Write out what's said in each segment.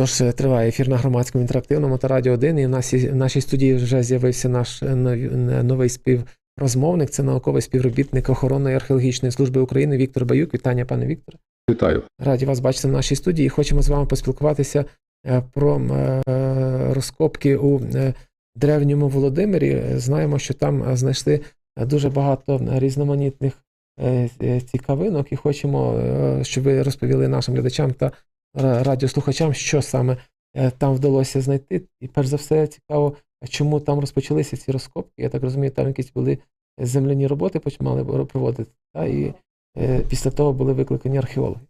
Тож е, триває ефір на громадському інтерактивному та радіо 1. І в нашій, в нашій студії вже з'явився наш е, е, новий співрозмовник. Це науковий співробітник охоронної археологічної служби України Віктор Баюк. Вітання, пане Вікторе. Вітаю. Раді вас бачити в нашій студії. Хочемо з вами поспілкуватися про розкопки у древньому Володимирі. Знаємо, що там знайшли дуже багато різноманітних цікавинок, і хочемо, щоб ви розповіли нашим глядачам та радіослухачам, що саме е, там вдалося знайти. І перш за все цікаво, чому там розпочалися ці розкопки. Я так розумію, там якісь були земляні роботи почали проводити, та, і е, після того були викликані археологи.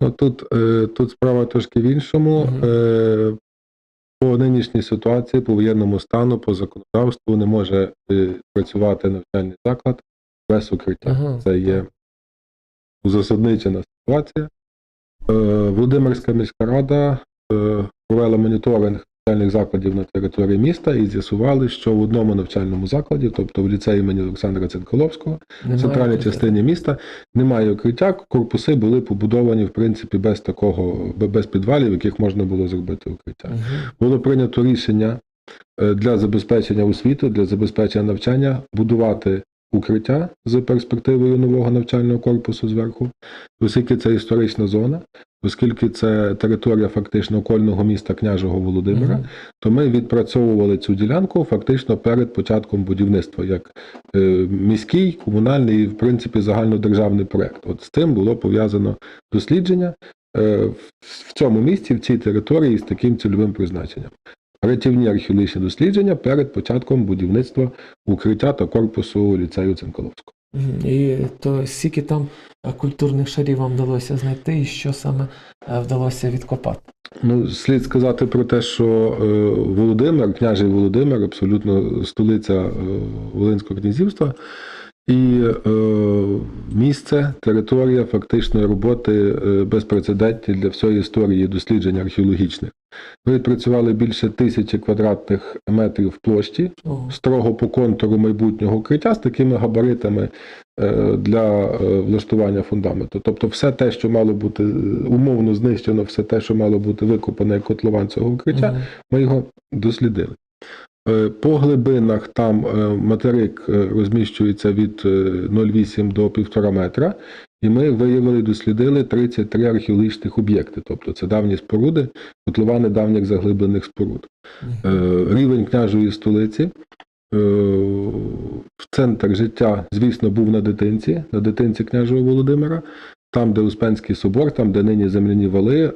Ну тут, е, тут справа трошки в іншому. Е, по нинішній ситуації, по воєнному стану, по законодавству не може е, працювати навчальний заклад без укриття. Ага. Це є засадничена ситуація. Е, Володимирська міська рада е, провела моніторинг навчальних закладів на території міста і з'ясували, що в одному навчальному закладі, тобто в ліцеї імені Олександра Цинколовського, в центральній укриття. частині міста немає укриття. Корпуси були побудовані в принципі без такого, без підвалів, яких можна було зробити укриття. Мгм. Було прийнято рішення е, для забезпечення освіти, для забезпечення навчання будувати укриття з перспективою нового навчального корпусу зверху, оскільки це історична зона, оскільки це територія фактично окольного міста княжого Володимира, Мгм. то ми відпрацьовували цю ділянку фактично перед початком будівництва як е, міський, комунальний і в принципі загальнодержавний проект. От з цим було пов'язано дослідження е, в цьому місці, в цій території з таким цільовим призначенням. Рятівні археологічні дослідження перед початком будівництва укриття та корпусу ліцею Цинколовського. І то скільки там е, культурних шарів вам вдалося знайти, і що саме е, вдалося відкопати? Ну, слід сказати про те, що е, Володимир, княжий Володимир, абсолютно столиця Волинського князівства, і е, місце, територія фактичної роботи е, безпрецедентні для всієї історії досліджень археологічних. Ми відпрацювали більше тисячі квадратних метрів площі, строго по контуру майбутнього укриття з такими габаритами е, для е, влаштування фундаменту. Тобто, все те, що мало бути умовно знищено, все те, що мало бути викопане як котлован цього укриття, ми його дослідили. Е, По глибинах там е, материк е, розміщується від е, 0,8 до 1,5 метра, і ми виявили дослідили 33 археологічних об'єкти, тобто це давні споруди, котловани давніх заглиблених споруд. Рівень княжої столиці. В центр життя, звісно, був на дитинці, на дитинці княжого Володимира, там, де Успенський собор, там, де нині земляні вали е,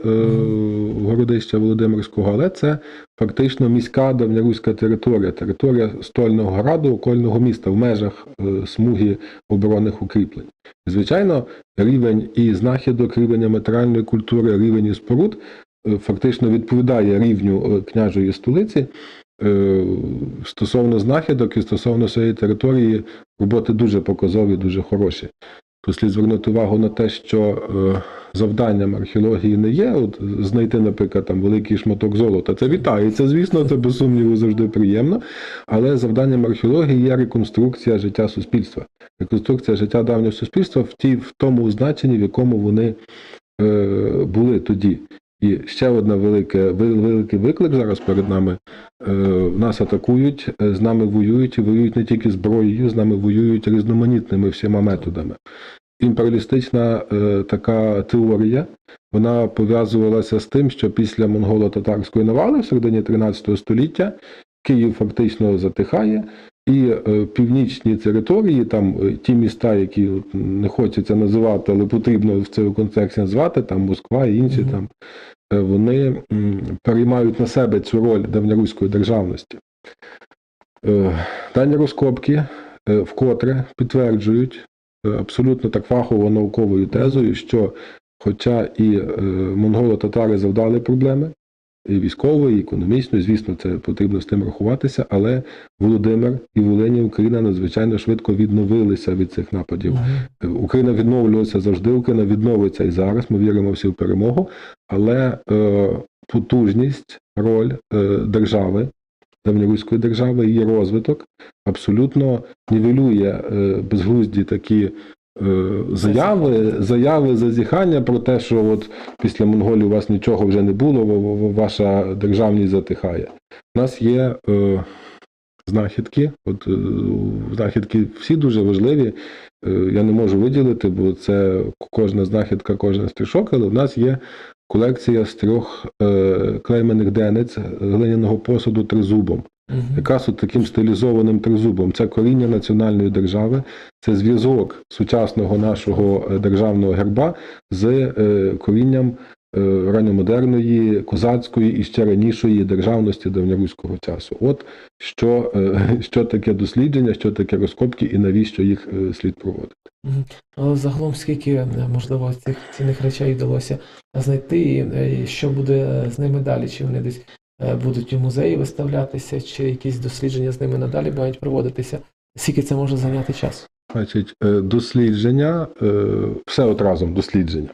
городища Володимирського, але це фактично міська давньоруська територія, територія стольного граду, окольного міста в межах е, смуги оборонних укріплень. Звичайно, рівень і знахідок, рівень матеріальної культури, рівень і споруд е, фактично відповідає рівню е, княжої столиці. Стосовно знахідок і стосовно своєї території роботи дуже показові, дуже хороші. Тут слід звернути увагу на те, що е, завданням археології не є от, знайти, наприклад, там великий шматок золота. Це вітається, звісно, це без сумніву завжди приємно. Але завданням археології є реконструкція життя суспільства, реконструкція життя давнього суспільства в тій в тому значенні, в якому вони е, були тоді. І ще одна велике, вел- великий виклик зараз перед нами. Е, нас атакують, е, з нами воюють і воюють не тільки зброєю, з нами воюють різноманітними всіма методами. Імперіалістична е, така теорія вона пов'язувалася з тим, що після монголо-татарської навали в середині 13 століття Київ фактично затихає, і е, північні території, там е, ті міста, які не хочеться називати, але потрібно в цьому контексті назвати, там Москва і інші Мгм. там, е, вони переймають на себе цю роль давньоруської державності. Дані розкопки вкотре підтверджують абсолютно так фахово науковою тезою, що хоча і монголо-татари завдали проблеми, і військової, і економічної, звісно, це потрібно з тим рахуватися, але Володимир і Волині Україна надзвичайно швидко відновилися від цих нападів. Мгм. Україна відновлювалася завжди, Україна відновиться і зараз. Ми віримо всі в перемогу, але е, потужність, роль е, держави, давньоруської держави, її розвиток абсолютно нівелює е, безглузді такі заяви, заяви, зазіхання про те, що от після монголів у вас нічого вже не було, ваша державність затихає. У нас є е, знахідки. От е, знахідки всі дуже важливі. Е, я не можу виділити, бо це кожна знахідка, кожен стрішок, але в нас є колекція з трьох е, клеймених денець глиняного посуду тризубом. Якраз от таким стилізованим тризубом. Це коріння національної держави, це зв'язок сучасного нашого е, державного герба з е, корінням е, ранньомодерної, козацької і ще ранішої державності давньоруського часу. От що, що таке дослідження, що таке розкопки і навіщо їх слід проводити. Мгм. Але загалом скільки можливо цих цінних речей вдалося знайти, і що буде з ними далі? Чи вони десь будуть у музеї виставлятися, чи якісь дослідження з ними надалі мають проводитися? Скільки це може зайняти часу? Значить, е, дослідження, е, все от разом дослідження.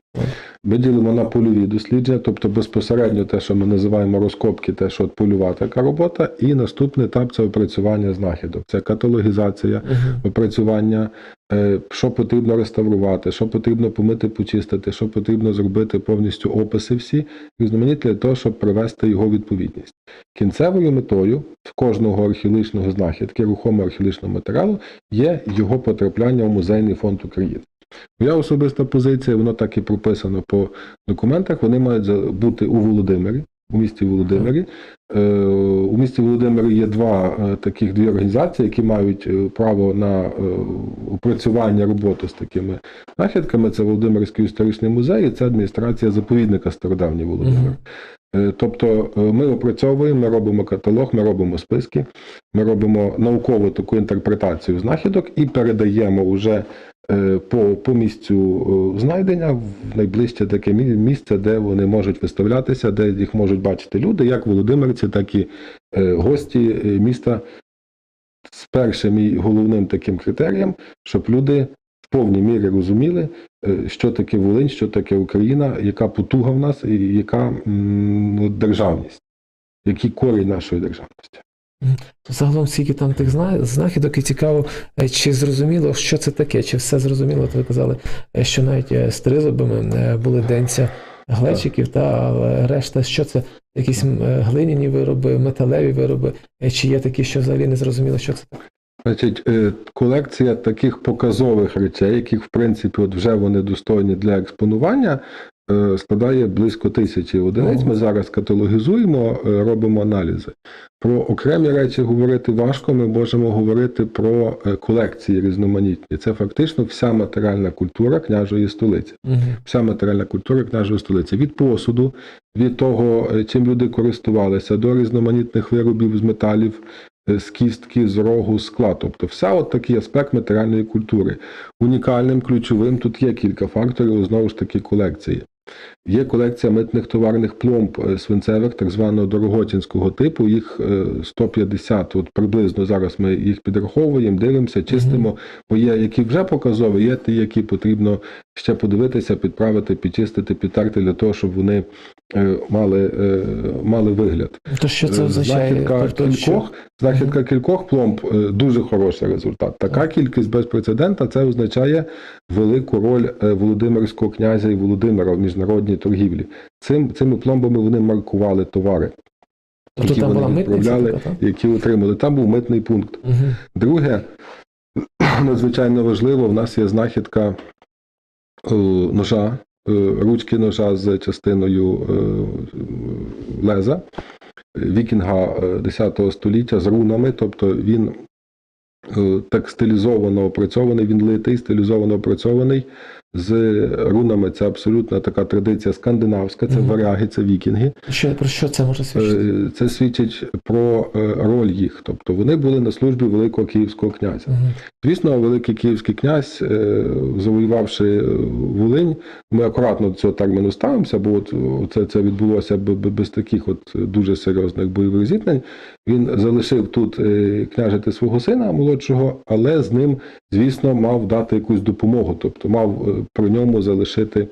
Ми ділимо на польові дослідження, тобто безпосередньо те, що ми називаємо розкопки, те, що от польова така робота, і наступний етап це опрацювання знахідок. Це каталогізація, опрацювання, е, що потрібно реставрувати, що потрібно помити, почистити, що потрібно зробити повністю описи всі, різноманітні для того, щоб привести його відповідність. Кінцевою метою кожного археологічного знахідки, рухомого археологічного матеріалу є його потрапляння в музейний фонд України. Моя особиста позиція, воно так і прописано по документах. Вони мають бути у Володимирі, у місті Володимирі. Е, У місті Володимирі є два е, таких дві організації, які мають е, право на опрацювання роботи з такими знахідками. Це Володимирський історичний музей, і це адміністрація заповідника Стародавній Володимир. Тобто ми опрацьовуємо, ми робимо каталог, ми робимо списки, ми робимо наукову таку інтерпретацію знахідок і передаємо вже по, по місцю е, знайдення в найближче таке місце, де вони можуть виставлятися, де їх можуть бачити люди, як володимирці, так і е, гості е, міста. З першим і головним таким критерієм, щоб люди в повній мірі розуміли, е, що таке Волинь, що таке Україна, яка потуга в нас і яка державність, який корінь нашої державності. Загалом скільки там тих знахідок, і цікаво, е, чи зрозуміло, що це таке, чи все зрозуміло, От ви казали, е, що навіть е, з тризубами були денця глечиків, та але решта, що це якісь глиняні вироби, металеві вироби, чи є такі, що взагалі не зрозуміло, що це таке? Значить, колекція таких показових речей, яких в принципі от вже вони достойні для експонування, складає близько тисячі одиниць. Ми зараз каталогізуємо, е, робимо аналізи. Про окремі речі говорити важко. Ми можемо говорити про е, колекції різноманітні. Це фактично вся матеріальна культура княжої столиці. Угу. Вся матеріальна культура княжої столиці. Від посуду, від того, е, чим люди користувалися, до різноманітних виробів з металів, е, з кістки, з рогу, скла. Тобто, вся от такий аспект матеріальної культури. Унікальним, ключовим тут є кілька факторів, знову ж таки, колекції. Є колекція митних товарних пломб е, свинцевих, так званого дороготінського типу. Їх е, 150, от приблизно зараз ми їх підраховуємо, дивимося, чистимо. Бо є які вже показові, є ті, які потрібно ще подивитися, підправити, підчистити, підтерти для того, щоб вони е, мали, е, мали вигляд. То що це Е, означає? Знахідка Тобто, що- кількох, знахідка кількох пломб дуже хороший результат. Така кількість без прецедента це означає велику роль Володимирського князя і Володимира в міжнародній торгівлі. Цим, цими пломбами вони маркували товари, Тобто які там була вони митниця, відправляли, така, які отримали. Там був митний пункт. Угу. Друге, надзвичайно важливо, в нас є знахідка ножа, е, ручки ножа з частиною е, леза вікінга е, 10 століття з рунами, тобто він е, так стилізовано опрацьований, він литий, стилізовано опрацьований. З рунами це абсолютно така традиція скандинавська, це Мгм. варяги, це вікінги. Що, про що це може свідчити? Е, Це свідчить про е, роль їх. Тобто вони були на службі Великого Київського князя. Угу. Звісно, Великий Київський князь, е, завоювавши Волинь, ми акуратно до цього терміну ставимося, бо от це, це відбулося без таких от дуже серйозних бойових зіткнень. Він залишив тут княжити свого сина молодшого, але з ним, звісно, мав дати якусь допомогу, тобто мав при ньому залишити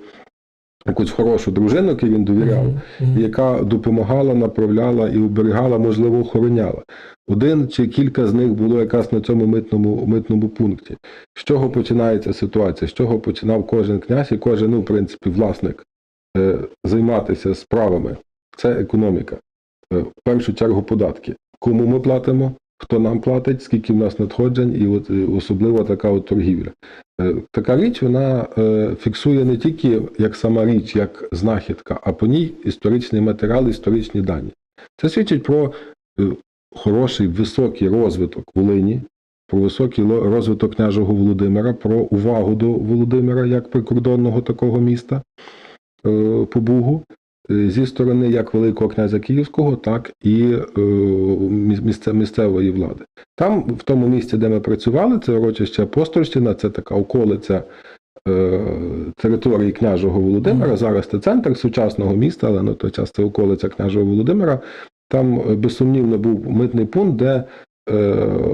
якусь хорошу дружину, яку він довіряв, Мгм, мгм. яка допомагала, направляла і оберігала, можливо, охороняла. Один чи кілька з них було якраз на цьому митному, митному пункті. З чого починається ситуація? З чого починав кожен князь і кожен, ну, в принципі, власник е, займатися справами? Це економіка. Е, в першу чергу податки. Кому ми платимо? Хто нам платить, скільки в нас надходжень, і от е, особливо така от торгівля. Е, Така річ вона е, фіксує не тільки як сама річ, як знахідка, а по ній історичний матеріал, історичні дані. Це свідчить про хороший високий розвиток Волині, про високий розвиток княжого Володимира, про увагу до Володимира як прикордонного такого міста по Бугу. е, Зі сторони як Великого князя Київського, так і е, місце- місцевої влади. Там, в тому місці, де ми працювали, це урочище Апостольщина, це така околиця е, території княжого Володимира. Зараз це центр сучасного міста, але на той час це околиця княжого Володимира. Там е, безсумнівно був митний пункт, де е,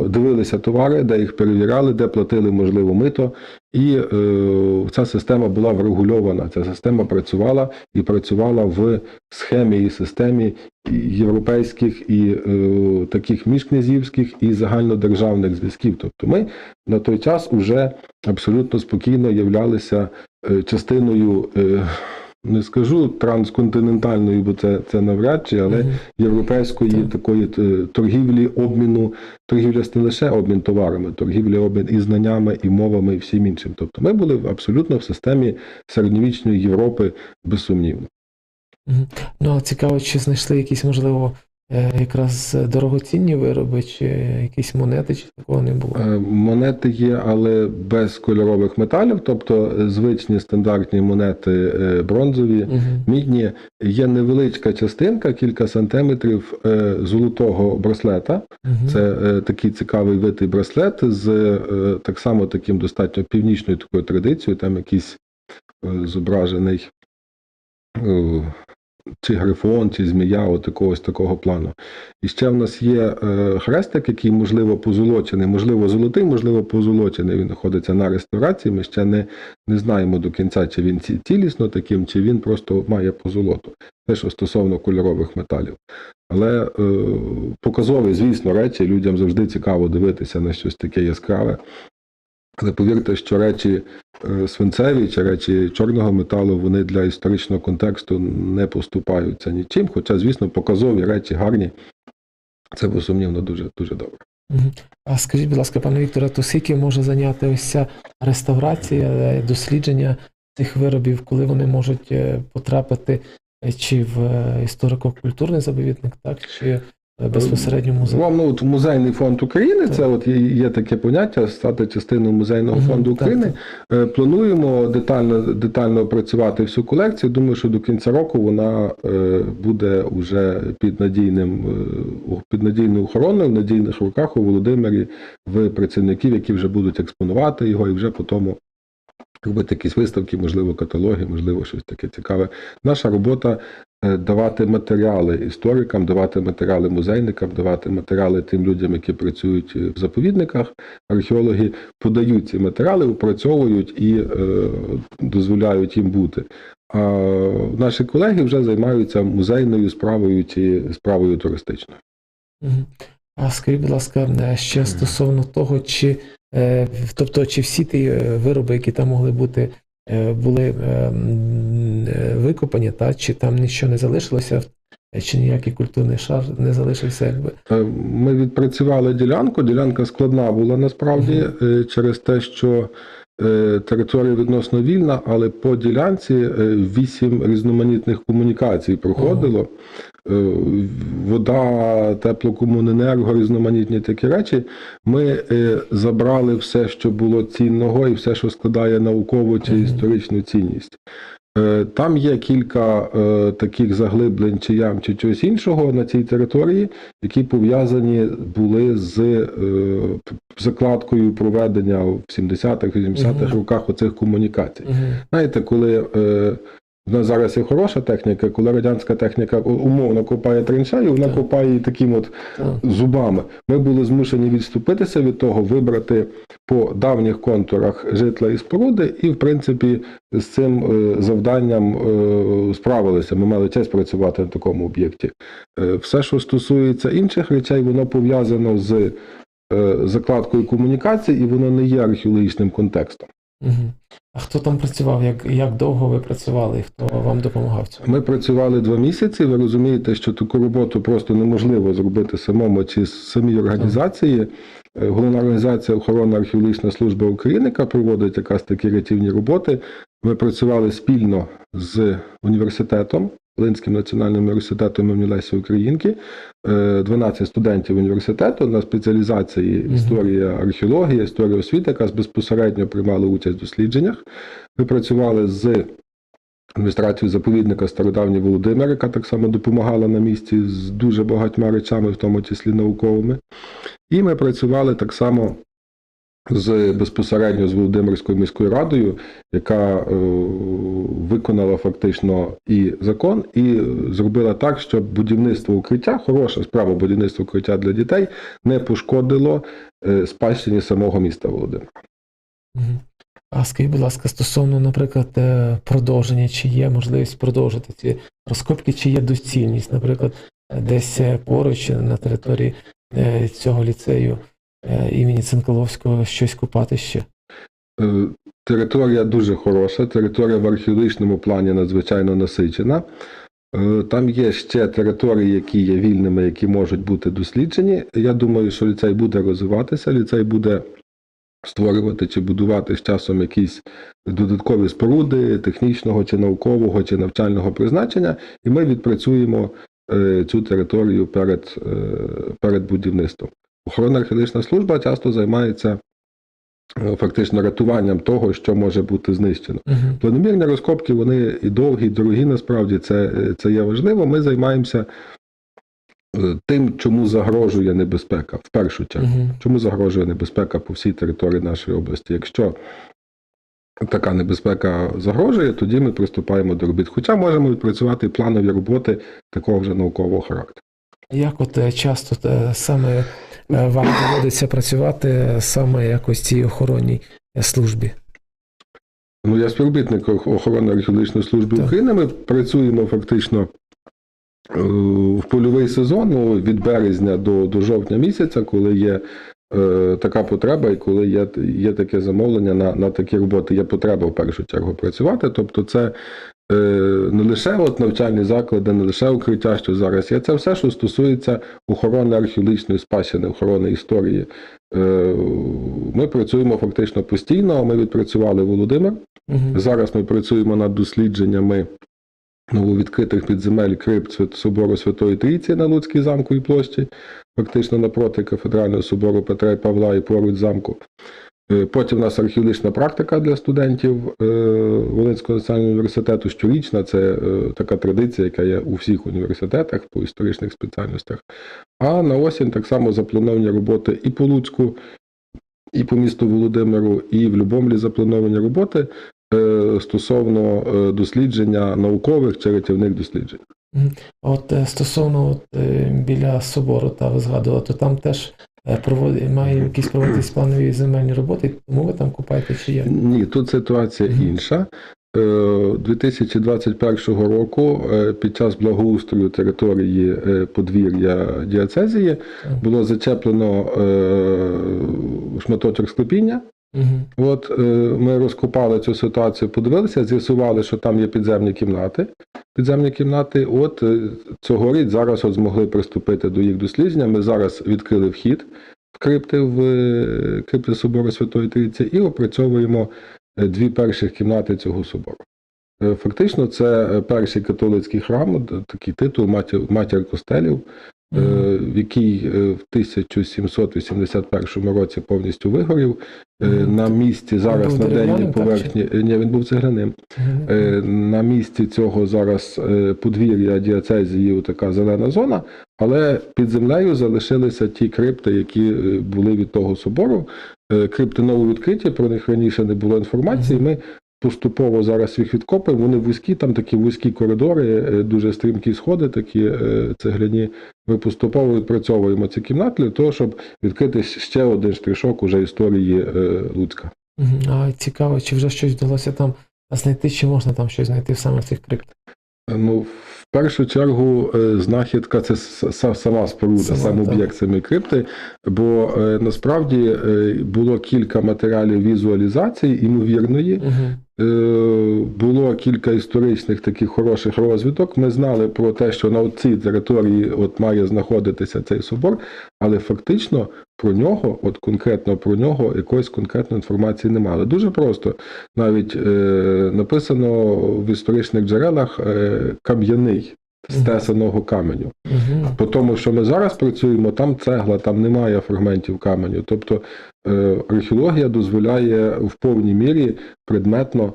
дивилися товари, де їх перевіряли, де платили, можливо, мито. І е, ця система була врегульована. Ця система працювала і працювала в схемі і системі європейських і е, таких міжкнязівських і загальнодержавних зв'язків. Тобто ми на той час вже абсолютно спокійно являлися е, частиною. Не скажу трансконтинентальної, бо це, це навряд чи, але Мгм. європейської Так. такої е, торгівлі, обміну. Торгівля не лише обмін товарами, торгівля обмін і знаннями, і мовами, і всім іншим. Тобто ми були абсолютно в системі середньовічної Європи безсумнівно. Мгм. Ну, а цікаво, чи знайшли якісь, можливо, якраз дорогоцінні вироби, чи якісь монети, чи такого не було? Е, Монети є, але без кольорових металів, тобто е, звичні стандартні монети е, бронзові, Мгм. мідні. Є невеличка частинка, кілька сантиметрів е, золотого браслета. Мгм. Це е, такий цікавий витий браслет з е, так само таким достатньо північною такою традицією, там якийсь е, зображений е, чи грифон, чи змія, от такого плану. І ще в нас є е, хрестик, який, можливо, позолочений, можливо, золотий, можливо, позолочений. Він знаходиться на реставрації. Ми ще не, не знаємо до кінця, чи він цілісно таким, чи він просто має позолоту. Те, що стосовно кольорових металів. Але е, показові, звісно, речі людям завжди цікаво дивитися на щось таке яскраве. Але повірте, що речі е, свинцеві чи речі чорного металу вони для історичного контексту не поступаються нічим. Хоча, звісно, показові речі гарні. Це безсумнівно дуже дуже добре. А скажіть, будь ласка, пане Вікторе, то скільки може зайняти ось ця реставрація, е, дослідження цих виробів, коли вони можуть е, потрапити чи в історико-культурний заповідник, так, чи безпосередньо музей? Вам ну, от музейний фонд України, це от є, є таке поняття стати частиною музейного Мгм, фонду так, України. Е, Плануємо детально детально опрацювати всю колекцію. Думаю, що до кінця року вона е, буде вже під надійним е, під надійною охороною в надійних руках у Володимирі в працівників, які вже будуть експонувати його, і вже по тому робити якісь виставки, можливо, каталоги, можливо, щось таке цікаве. Наша робота е, давати матеріали історикам, давати матеріали музейникам, давати матеріали тим людям, які працюють е, в заповідниках. Археологи подають ці матеріали, опрацьовують і е, дозволяють їм бути. А наші колеги вже займаються музейною справою чи справою туристичною. А скажіть, будь ласка, е, ще стосовно того, чи е, тобто, чи всі ті е, вироби, які там могли бути, е, були е, е, викопані, та чи там нічого не залишилося, е, чи ніякий культурний шар не залишився, якби. Е, Ми відпрацювали ділянку. Ділянка складна була насправді е, через те, що е, територія відносно вільна, але по ділянці е, вісім різноманітних комунікацій проходило. Е, Вода, теплокомуненерго, різноманітні такі речі. Ми е, забрали все, що було цінного, і все, що складає наукову чи історичну цінність. Е, Там є кілька е, таких заглиблень чи ям, чи чогось іншого на цій території, які пов'язані були з е, закладкою проведення в 70-х, 80-х роках оцих комунікацій. Знаєте, коли е, У нас зараз є хороша техніка, коли радянська техніка умовно копає траншею, вона Так. копає її таким от Так. зубами. Ми були змушені відступитися від того, вибрати по давніх контурах житла і споруди, і в принципі з цим е, завданням е, справилися. Ми мали честь працювати на такому об'єкті. Е, Все, що стосується інших речей, воно пов'язано з закладкою комунікацій, і воно не є археологічним контекстом. А хто там працював? Як, як довго ви працювали і хто вам допомагав цьому? Ми працювали два місяці. Ви розумієте, що таку роботу просто неможливо зробити самому з самій організації. Е, Головна організація охорона археологічна служба України, яка проводить якраз такі рятівні роботи. Ми працювали спільно з університетом, Волинським національним університетом імені Лесі Українки. Е, 12 студентів університету на спеціалізації історія археологія, історія освіти, яка безпосередньо приймали участь в дослідженнях. Ми працювали з адміністрацію заповідника Стародавній Володимир, яка так само допомагала на місці з дуже багатьма речами, в тому числі науковими. І ми працювали так само з безпосередньо з Володимирською міською радою, яка е, виконала фактично і закон, і зробила так, щоб будівництво укриття, хороша справа будівництво укриття для дітей, не пошкодило е, спадщині самого міста Володимира. А скажіть, будь ласка, стосовно, наприклад, е, продовження, чи є можливість продовжити ці розкопки, чи є доцільність, наприклад, е, десь е, поруч на території цього ліцею імені Цинкаловського щось купати ще? Е, Територія дуже хороша, територія в археологічному плані надзвичайно насичена. Е, Там є ще території, які є вільними, які можуть бути досліджені. Я думаю, що ліцей буде розвиватися, ліцей буде створювати чи будувати з часом якісь додаткові споруди технічного чи наукового чи навчального призначення, і ми відпрацюємо е, цю територію перед, е, перед будівництвом. Охоронна археологічна служба часто займається е, фактично рятуванням того, що може бути знищено. Угу. Планомірні розкопки вони і довгі, і дорогі, насправді це, це є важливо. Ми займаємося е, тим, чому загрожує небезпека, в першу чергу. Угу. Чому загрожує небезпека по всій території нашої області? Якщо така небезпека загрожує, тоді ми приступаємо до робіт. Хоча можемо відпрацювати планові роботи такого вже наукового характеру. Як от е, часто е, саме е, вам доводиться працювати саме якось цій охоронній службі? Ну, я співробітник охорони археологічної служби Так. України. Ми працюємо фактично в польовий сезон ну, від березня до, до жовтня місяця, коли є е, така потреба і коли є, є таке замовлення на, на такі роботи. Є потреба в першу чергу працювати. Тобто, це не лише от навчальні заклади, не лише укриття, що зараз є. Це все, що стосується охорони археологічної спадщини, охорони історії. Е, Ми працюємо фактично постійно. Ми відпрацювали Володимир. Угу. Зараз ми працюємо над дослідженнями нововідкритих підземель крипт собору Святої Трійці на Луцькій замковій площі, фактично напроти кафедрального собору Петра і Павла і поруч замку. Е, Потім у нас археологічна практика для студентів е, Волинського національного університету щорічна. Це е, така традиція, яка є у всіх університетах по історичних спеціальностях. А на осінь так само заплановані роботи і по Луцьку, і по місту Володимиру, і в Любомлі заплановані роботи стосовно дослідження наукових чи рятівних досліджень. От стосовно от, біля собору, та ви згадували, то там теж е, провод... має якісь проводитись планові земельні роботи, тому ви там купаєте чи як? Ні, тут ситуація інша. Е, 2021 року е, під час благоустрою території е, подвір'я діацезії було зачеплено е, шматочок склепіння. Угу. От е, ми розкопали цю ситуацію, подивилися, з'ясували, що там є підземні кімнати. Підземні кімнати, от е, цьогоріч зараз от змогли приступити до їх дослідження. Ми зараз відкрили вхід в крипти в е, крипти собору Святої Трійці і опрацьовуємо е, дві перших кімнати цього собору. Е, Фактично, це е, перший католицький храм, такий титул матір, матір костелів, який е, в 1781 році повністю вигорів. Е, На місці зараз на денній поверхні. е, Ні, він був цегляним. Е, На місці цього зараз е, подвір'я діацезії така зелена зона, але під землею залишилися ті крипти, які е, були від того собору. Е, Крипти нововідкриті, про них раніше не було інформації. Ми поступово зараз їх відкопуємо. Вони вузькі, там такі вузькі коридори, е, дуже стрімкі сходи, такі е, цегляні. Ми поступово відпрацьовуємо ці кімнати для того, щоб відкрити ще один штришок уже історії е, Луцька. А цікаво, чи вже щось вдалося там знайти, чи можна там щось знайти саме в цих криптах? Ну, в першу чергу, е, знахідка це сама споруда, Сама, сам об'єкт самої крипти. Бо е, насправді е, було кілька матеріалів візуалізації імовірної. Угу. Було кілька історичних таких хороших розвідок. Ми знали про те, що на цій території от має знаходитися цей собор, але фактично про нього, от конкретно про нього, якоїсь конкретної інформації немає. Але дуже просто навіть е, написано в історичних джерелах е, кам'яний з Мгм. тесаного каменю. Угу. По тому, що ми зараз працюємо, там цегла, там немає фрагментів каменю. Тобто е, археологія дозволяє в повній мірі предметно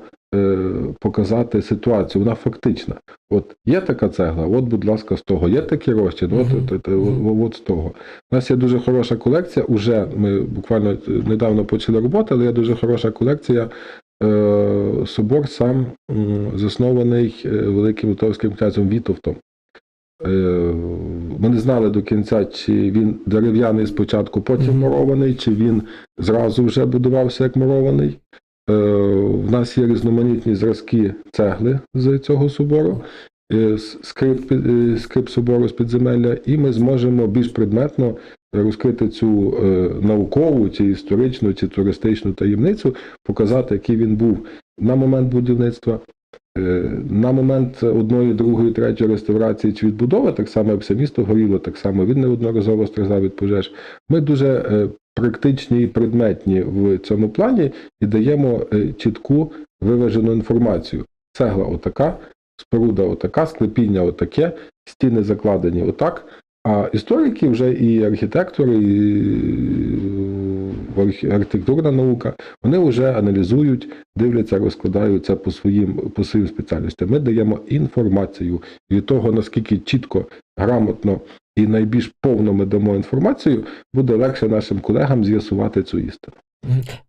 показати ситуацію. Вона фактична. От є така цегла, от, будь ласка, з того. Є такий розчин, от, от, от, от, от з того. У нас є дуже хороша колекція. Уже ми буквально недавно почали роботу, але є дуже хороша колекція. Е, Собор сам заснований е, великим литовським князем Вітовтом. Е, Ми не знали до кінця, чи він дерев'яний спочатку, потім мурований, чи він зразу вже будувався як мурований. Е, В нас є різноманітні зразки цегли з цього собору, е, с- скрипт, під- е, собору з підземелля, і ми зможемо більш предметно розкрити цю наукову, чи історичну, чи туристичну таємницю, показати, який він був на момент будівництва, На момент одної, другої, третьої реставрації чи відбудови, так само як все місто горіло, так само він неодноразово страждав від пожеж. Ми дуже практичні і предметні в цьому плані і даємо е, чітку виважену інформацію. Цегла отака, споруда отака, склепіння отаке, стіни закладені отак. А історики вже і архітектори, і архітектурна наука, вони вже аналізують, дивляться, розкладають це по своїм по своїм спеціальностям. Ми даємо інформацію від того, наскільки чітко, грамотно і найбільш повно ми дамо інформацію, буде легше нашим колегам з'ясувати цю істину.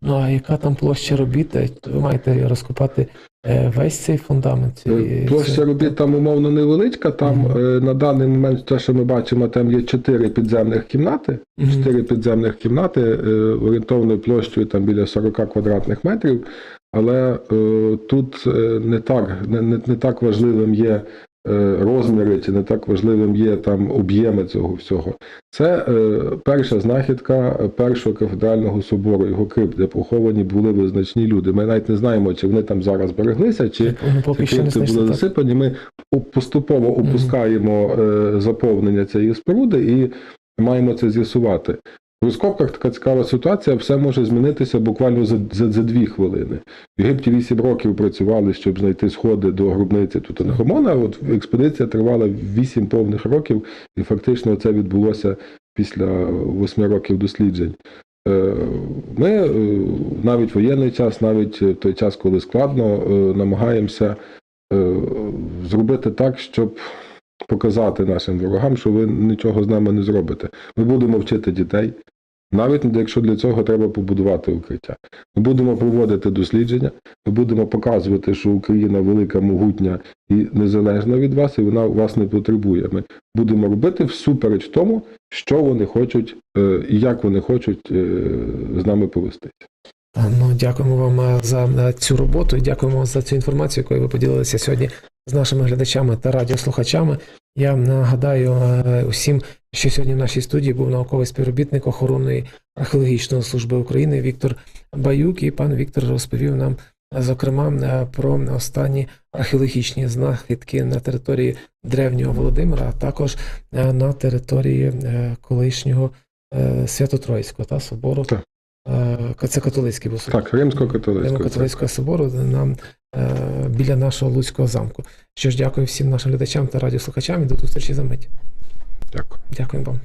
Ну а яка там площа робіт? Е, Ви маєте розкопати е, весь цей фундамент? Е, Площа робіт там умовно невеличка. Там е, на даний момент, те, що ми бачимо, там є чотири підземних кімнати. Чотири підземних кімнати орієнтовною площею там біля 40 квадратних метрів. Але е, тут не так, не, не, не так важливим є розміри, чи не так важливим є там об'єми цього всього. Це е, перша знахідка е, першого кафедрального собору, його крипт, де поховані були визначні люди. Ми навіть не знаємо, чи вони там зараз береглися, чи не крипти були засипані. Ми поступово опускаємо е, заповнення цієї споруди і маємо це з'ясувати. В розкопках така цікава ситуація, все може змінитися буквально за, за, за дві хвилини. В Єгипті 8 років працювали, щоб знайти сходи до гробниці Тутанхамона. От експедиція тривала 8 повних років, і фактично це відбулося після 8 років досліджень. Е, Ми е, навіть воєнний час, навіть в той час, коли складно, е, намагаємося е, зробити так, щоб показати нашим ворогам, що ви нічого з нами не зробите. Ми будемо вчити дітей, навіть якщо для цього треба побудувати укриття. Ми будемо проводити дослідження, ми будемо показувати, що Україна велика, могутня і незалежна від вас, і вона вас не потребує. Ми будемо робити всупереч тому, що вони хочуть е, і як вони хочуть е, з нами повестися. Ну, дякуємо вам е, за е, цю роботу і дякуємо за цю інформацію, якою ви поділилися сьогодні з нашими глядачами та радіослухачами. Я нагадаю е, усім, що сьогодні в нашій студії був науковий співробітник охоронної археологічної служби України Віктор Баюк, і пан Віктор розповів нам, е, зокрема, е, про останні археологічні знахідки на території древнього Володимира, а також на території колишнього Свято-Троїцького та собору. Так. Це католицький був собор. Так, римсько-католицького. Римокатолицького собору нам біля нашого Луцького замку. Що ж, дякую всім нашим глядачам та радіослухачам і до зустрічі за мить. Дякую. Дякую вам.